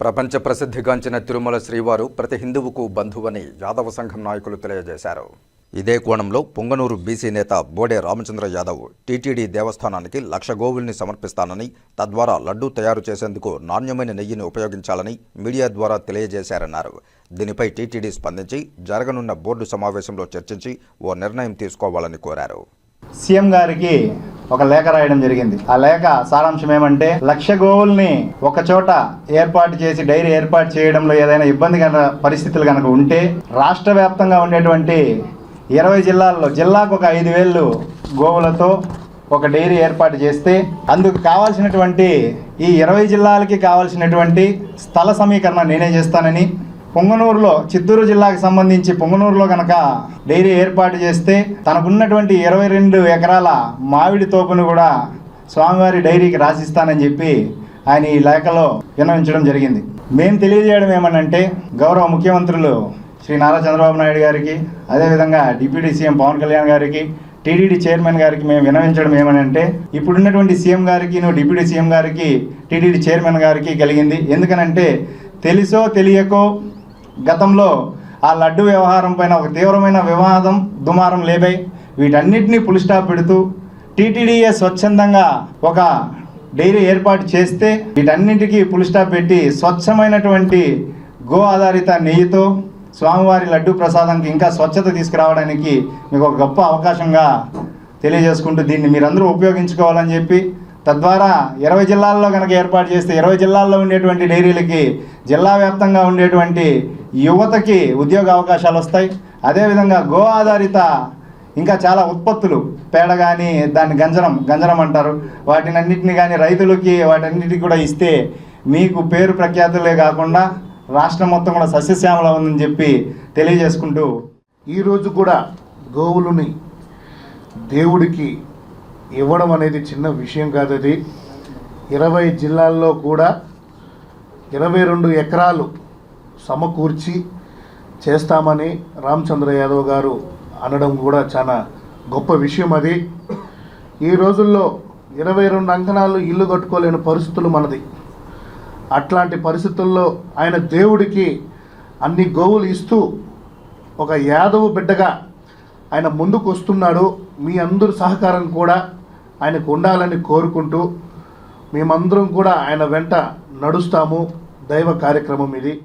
ప్రపంచ ప్రసిద్ధిగాంచిన తిరుమల శ్రీవారు ప్రతి హిందువుకు బంధువని యాదవ సంఘం నాయకులు తెలియజేశారు. ఇదే కోణంలో పొంగనూరు బీసీ నేత బోడే రామచంద్ర యాదవ్ టీటీడీ దేవస్థానానికి లక్ష గోవుల్ని సమర్పిస్తానని తద్వారా లడ్డూ తయారు చేసేందుకు నాణ్యమైన నెయ్యిని ఉపయోగించాలని మీడియా ద్వారా తెలియజేశారన్నారు. దీనిపై టీటీడీ స్పందించి జరగనున్న బోర్డు సమావేశంలో చర్చించి ఓ నిర్ణయం తీసుకోవాలని కోరారు. సీఎం గారికి ఒక లేఖ రాయడం జరిగింది. ఆ లేఖ సారాంశం ఏమంటే లక్ష గోవుల్ని ఒక చోట ఏర్పాటు చేసి డైరీ ఏర్పాటు చేయడంలో ఏదైనా ఇబ్బంది కనుక పరిస్థితులు కనుక ఉంటే రాష్ట్ర వ్యాప్తంగా ఉండేటువంటి ఇరవై జిల్లాల్లో జిల్లాకు ఒక ఐదు వేలు గోవులతో ఒక డైరీ ఏర్పాటు చేస్తే అందుకు కావాల్సినటువంటి ఈ ఇరవై జిల్లాలకి కావాల్సినటువంటి స్థల సమీకరణ నేనే చేస్తానని పొంగనూరులో చిత్తూరు జిల్లాకు సంబంధించి పొంగనూరులో కనుక డైరీ ఏర్పాటు చేస్తే తనకున్నటువంటి ఇరవై రెండు ఎకరాల మామిడి తోపును కూడా స్వామివారి డైరీకి రాసిస్తానని చెప్పి ఆయన ఈ లేఖలో విన్నవించడం జరిగింది. మేము తెలియజేయడం ఏమనంటే గౌరవ ముఖ్యమంత్రులు శ్రీ నారా చంద్రబాబు నాయుడు గారికి అదేవిధంగా డిప్యూటీ సీఎం పవన్ కళ్యాణ్ గారికి టీడీడీ చైర్మన్ గారికి మేము వినవించడం ఏమనంటే ఇప్పుడున్నటువంటి సీఎం గారికి నువ్వు డిప్యూటీ సీఎం గారికి టీడీడీ చైర్మన్ గారికి కలిగింది. ఎందుకనంటే తెలుసో తెలియకో గతంలో ఆ లడ్డు వ్యవహారం పైన ఒక తీవ్రమైన వివాదం దుమారం లేబై వీటన్నిటినీ పులిస్టాప్ పెడుతూ టీటీడీఏ స్వచ్ఛందంగా ఒక డైరీ ఏర్పాటు చేస్తే వీటన్నిటికీ పులిస్టాప్ పెట్టి స్వచ్ఛమైనటువంటి గో ఆధారిత నెయ్యితో స్వామివారి లడ్డు ప్రసాదానికి ఇంకా స్వచ్ఛత తీసుకురావడానికి మీకు ఒక గొప్ప అవకాశంగా తెలియజేసుకుంటూ దీన్ని మీరందరూ ఉపయోగించుకోవాలని చెప్పి తద్వారా ఇరవై జిల్లాల్లో కనుక ఏర్పాటు చేస్తే ఇరవై జిల్లాల్లో ఉండేటువంటి డైరీలకి జిల్లా వ్యాప్తంగా ఉండేటువంటి యువతకి ఉద్యోగ అవకాశాలు వస్తాయి. అదేవిధంగా గో ఆధారిత ఇంకా చాలా ఉత్పత్తులు పేడ కానీ దాన్ని గంజరం గంజరం అంటారు. వాటిని అన్నింటినీ కానీ రైతులకి వాటన్నిటికి కూడా ఇస్తే మీకు పేరు ప్రఖ్యాతులే కాకుండా రాష్ట్రం మొత్తం కూడా సస్యశ్యామల ఉందని చెప్పి తెలియజేసుకుంటూ ఈరోజు కూడా గోవులని దేవుడికి ఇవ్వడం అనేది చిన్న విషయం కాదు అది. ఇరవై జిల్లాల్లో కూడా ఇరవై రెండు ఎకరాలు సమకూర్చి చేస్తామని రామచంద్ర యాదవ్ గారు అనడం కూడా చాలా గొప్ప విషయం అది. ఈ రోజుల్లో ఇరవై రెండు అంకణాలు ఇల్లు కట్టుకోలేని పరిస్థితులు మనది. అట్లాంటి పరిస్థితుల్లో ఆయన దేవుడికి అన్ని గోవులు ఇస్తూ ఒక యాదవ బిడ్డగా ఆయన ముందుకు వస్తున్నాడు మీ అందరి సహకారం కూడా ఆయనకు ఉండాలని కోరుకుంటూ మేమందరం కూడా ఆయన వెంట నడుస్తాము. దైవ కార్యక్రమం ఇది.